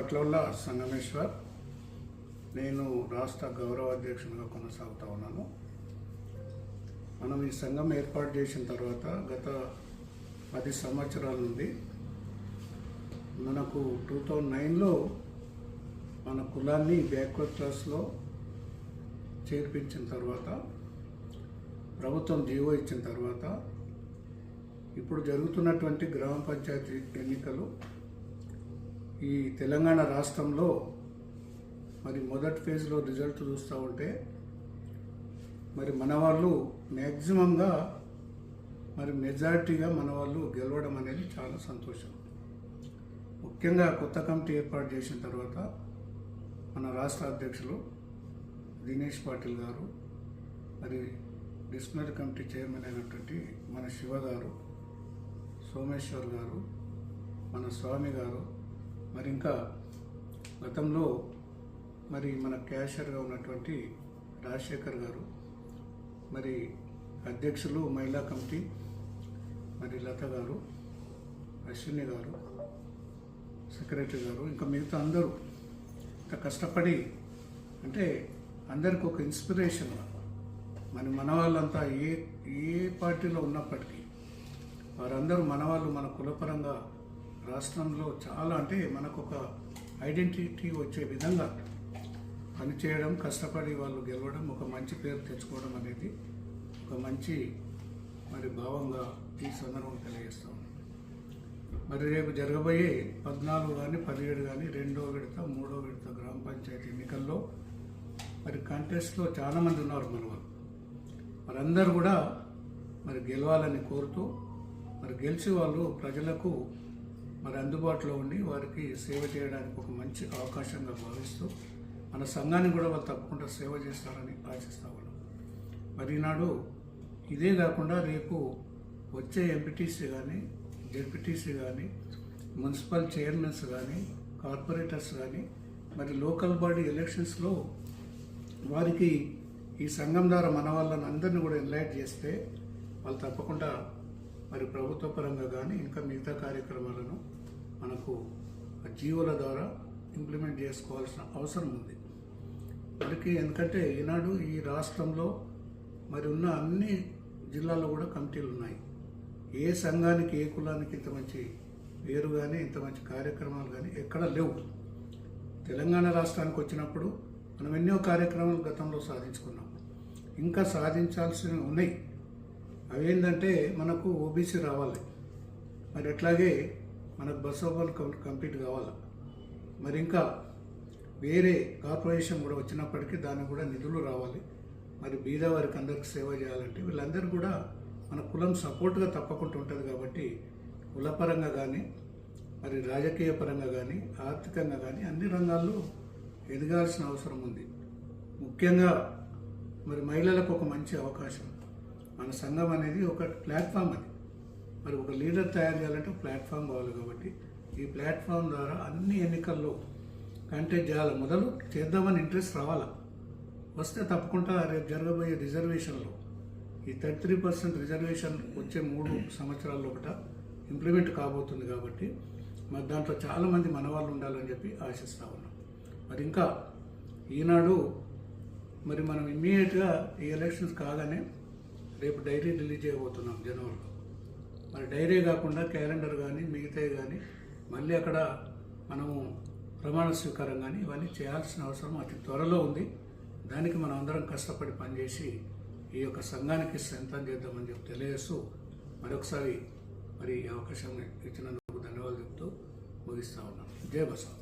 పట్లవల్ల సంగమేశ్వర్ నేను రాష్ట్ర గౌరవ అధ్యక్షునిగా కొనసాగుతా ఉన్నాను. మనం ఈ సంఘం ఏర్పాటు చేసిన తర్వాత గత పది సంవత్సరాల నుండి మనకు టూ థౌజండ్ నైన్లో మన కులాన్ని బ్యాక్వర్డ్ క్లాస్లో చేర్పించిన తర్వాత ప్రభుత్వం జీవో ఇచ్చిన తర్వాత ఇప్పుడు జరుగుతున్నటువంటి గ్రామ పంచాయతీ ఎన్నికలు ఈ తెలంగాణ రాష్ట్రంలో మరి మొదటి ఫేజ్లో రిజల్ట్ చూస్తూ ఉంటే మరి మన వాళ్ళు మ్యాక్సిమంగా మరి మెజారిటీగా మన వాళ్ళు గెలవడం అనేది చాలా సంతోషం. ముఖ్యంగా కొత్త కమిటీ ఏర్పాటు చేసిన తర్వాత మన రాష్ట్ర అధ్యక్షులు దినేష్ పాటిల్ గారు మరి డిస్ప్లినరీ కమిటీ చైర్మన్ అయినటువంటి మన శివ గారు సోమేశ్వర్ గారు మన స్వామి గారు మరి ఇంకా గతంలో మరి మన క్యాషియర్గా ఉన్నటువంటి రాజశేఖర్ గారు మరి అధ్యక్షులు మహిళా కమిటీ మరి లత గారు అశ్విని గారు సెక్రటరీ గారు ఇంకా మిగతా అందరూ ఇంత కష్టపడి అంటే అందరికి ఒక ఇన్స్పిరేషన్ మరి మన వాళ్ళంతా ఏ ఏ పార్టీలో ఉన్నప్పటికీ వారందరూ మన వాళ్ళు మన కులపరంగా రాష్ట్రంలో చాలా అంటే మనకు ఒక ఐడెంటిటీ వచ్చే విధంగా పనిచేయడం కష్టపడి వాళ్ళు గెలవడం ఒక మంచి పేరు తెచ్చుకోవడం అనేది ఒక మంచి మరి భావంగా ఈ సందర్భం తెలియజేస్తాం మరి రేపు జరగబోయే పద్నాలుగు కానీ పదిహేడు కానీ రెండో విడత మూడో విడత గ్రామ పంచాయతీ ఎన్నికల్లో మరి కంటెస్ట్లో చాలామంది ఉన్నారు మన వాళ్ళు. మరందరూ కూడా మరి గెలవాలని కోరుతూ మరి గెలిచి వాళ్ళు ప్రజలకు మరి అందుబాటులో ఉండి వారికి సేవ చేయడానికి ఒక మంచి అవకాశంగా భావిస్తూ మన సంఘాన్ని కూడా వాళ్ళు తప్పకుండా సేవ చేస్తారని ఆశిస్తా ఉన్నాం. మరి ఈనాడు ఇదే కాకుండా రేపు వచ్చే ఎంపీటీసీ కానీ జెడ్పీటీసీ కానీ మున్సిపల్ చైర్మన్స్ కానీ కార్పొరేటర్స్ కానీ మరి లోకల్ బాడీ ఎలక్షన్స్లో వారికి ఈ సంఘం ద్వారా మన వాళ్ళని అందరినీ కూడా ఎన్లైట్ చేస్తే వాళ్ళు తప్పకుండా మరి ప్రభుత్వ పరంగా కానీ ఇంకా మిగతా కార్యక్రమాలను మనకు జీవోల ద్వారా ఇంప్లిమెంట్ చేసుకోవాల్సిన అవసరం ఉంది. మనకి ఎందుకంటే ఈనాడు ఈ రాష్ట్రంలో మరి ఉన్న అన్ని జిల్లాల్లో కూడా కమిటీలు ఉన్నాయి. ఏ సంఘానికి ఏ కులానికి ఇంత మంచి పేరు కానీ ఇంత మంచి కార్యక్రమాలు కానీ ఎక్కడ లేవు. తెలంగాణ రాష్ట్రానికి వచ్చినప్పుడు మనం ఎన్నో కార్యక్రమాలు గతంలో సాధించుకున్నాం. ఇంకా సాధించాల్సినవి ఉన్నాయి. అవేంటంటే మనకు ఓబీసీ రావాలి. మరి అట్లాగే మనకు బస్ ఓవర్ కంప్లీట్ కావాలి. మరి ఇంకా వేరే కార్పొరేషన్ కూడా వచ్చినప్పటికీ దానికి కూడా నిధులు రావాలి. మరి బీద వారికి అందరికి సేవ చేయాలంటే వీళ్ళందరూ కూడా మన కులం సపోర్ట్గా తప్పకుండా ఉంటుంది కాబట్టి కులపరంగా కానీ మరి రాజకీయ పరంగా కానీ ఆర్థికంగా కానీ అన్ని రంగాల్లో ఎదగాల్సిన అవసరం ఉంది. ముఖ్యంగా మరి మహిళలకు ఒక మంచి అవకాశం. మన సంఘం అనేది ఒక ప్లాట్ఫామ్ అది. మరి ఒక లీడర్ తయారు చేయాలంటే ప్లాట్ఫామ్ కావాలి కాబట్టి ఈ ప్లాట్ఫామ్ ద్వారా అన్ని ఎన్నికల్లో కంటెక్ట్ చేయాలి. మొదలు చేద్దామని ఇంట్రెస్ట్ రావాలా? వస్తే తప్పకుండా రేపు జరగబోయే రిజర్వేషన్లో ఈ థర్టీ త్రీ పర్సెంట్ రిజర్వేషన్ వచ్చే మూడు సంవత్సరాల్లో ఒకట ఇంప్లిమెంట్ కాబోతుంది కాబట్టి మరి దాంట్లో చాలామంది మనవాళ్ళు ఉండాలని చెప్పి ఆశిస్తా ఉన్నాం. మరి ఇంకా ఈనాడు మరి మనం ఇమ్మీడియట్గా ఈ ఎలక్షన్స్ కాగానే రేపు డైరీ రిలీజ్ చేయబోతున్నాం జనవరిలో. మరి డైరీ కాకుండా క్యాలెండర్ కానీ మిగతాయి కానీ మళ్ళీ అక్కడ మనము ప్రమాణ స్వీకారం కానీ ఇవన్నీ చేయాల్సిన అవసరం అతి త్వరలో ఉంది. దానికి మనం అందరం కష్టపడి పనిచేసి ఈ యొక్క సంఘానికి సంతం చేద్దామని చెప్పి తెలియజేస్తూ మరొకసారి మరి ఈ అవకాశం ఇచ్చినందుకు ధన్యవాదాలు చెప్తూ ముగిస్తూ ఉన్నాను జయ బసవ.